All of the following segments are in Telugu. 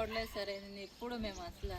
కొడలేదు సార్ ఎప్పుడు మేము అసలు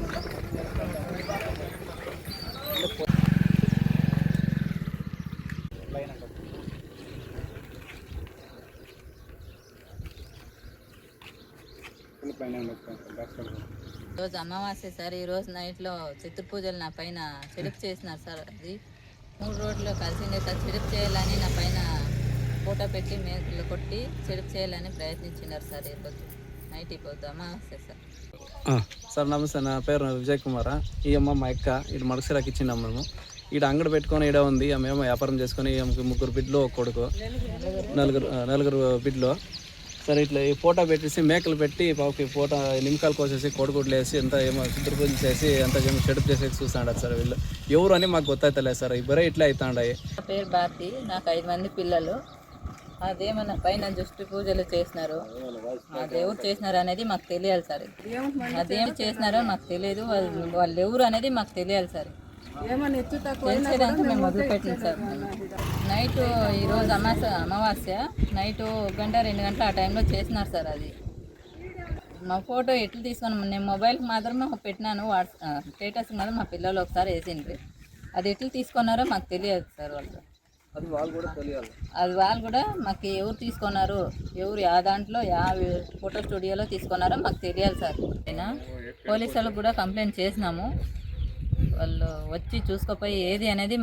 రోజు అమావాస్య సార్ ఈ రోజు నైట్లో చిత్ర పూజలు నా పైన చెడుపు చేసినారు సార్ అది. మూడు రోడ్లు కలిసిందే సార్ చెడుపు చేయాలని నా పైన ఫోటో పెట్టి మేకలు కొట్టి చెడుపు చేయాలని ప్రయత్నించినారు సార్ ఈరోజు. నైట్ అయిపోద్దు అమావాస్య సార్. సార్ నమస్తే నా పేరు విజయ్ కుమార్. ఈ అమ్మ మా అక్క ఇటు మడసరాకి ఇచ్చినాం మేము. ఈడ అంగడి పెట్టుకొని ఈడ ఉంది ఆమె వ్యాపారం చేసుకొని ఆమెకి ముగ్గురు బిడ్డలు ఒక కొడుకు నలుగురు నలుగురు బిడ్డలు. సరే ఇట్లా ఈ ఫోటో పెట్టేసి మేకలు పెట్టి పాపకి ఫోటో నిమ్మకాయలు కోసేసి కోడిగుడ్లు వేసి ఎంత ఏమో చిత్ర పూజ చేసి అంత ఏమో చెడుపు చేసేసి చూస్తాడు సార్ వీళ్ళు. ఎవరు అని మాకు గుర్తవుతలేదు సార్. ఇబ్బరే ఇట్లా అవుతాండాయి నా పేరు భారతి. నాకు ఐదు మంది పిల్లలు. అదేమన్నా పైన జస్ట్ పూజలు చేసినారు. అది ఎవరు చేసినారు అనేది మాకు తెలియాలి సార్. అదేం చేసినారో మాకు తెలియదు. వాళ్ళు వాళ్ళు ఎవరు అనేది మాకు తెలియాలి సార్. తెలిసేదాకా మేము వదిలిపెట్టింది సార్. నైట్ ఈరోజు అమాస అమావాస్య. నైట్ ఒక గంట రెండు గంటల ఆ టైంలో చేసినారు సార్ అది. మా ఫోటో ఎట్లు తీసుకొని నేను మొబైల్కి మాత్రమే పెట్టినాను. వాట్స్ స్టేటస్ మాత్రం మా పిల్లలు ఒకసారి వేసిండ్రి. అది ఎట్లు తీసుకున్నారో మాకు తెలియదు సార్ వాళ్ళు. అది వాళ్ళు కూడా తెలియాలి. అది వాళ్ళు కూడా మాకు ఎవరు తీసుకున్నారు? ఎవరు యా దాంట్లో యా ఫోటో స్టూడియోలో తీసుకున్నారో మాకు తెలియాలి సార్. అయినా పోలీసు వాళ్ళకి కూడా కంప్లైంట్ చేసినాము. వాళ్ళు వచ్చి చూసుకోపోయి ఏది అనేది మాకు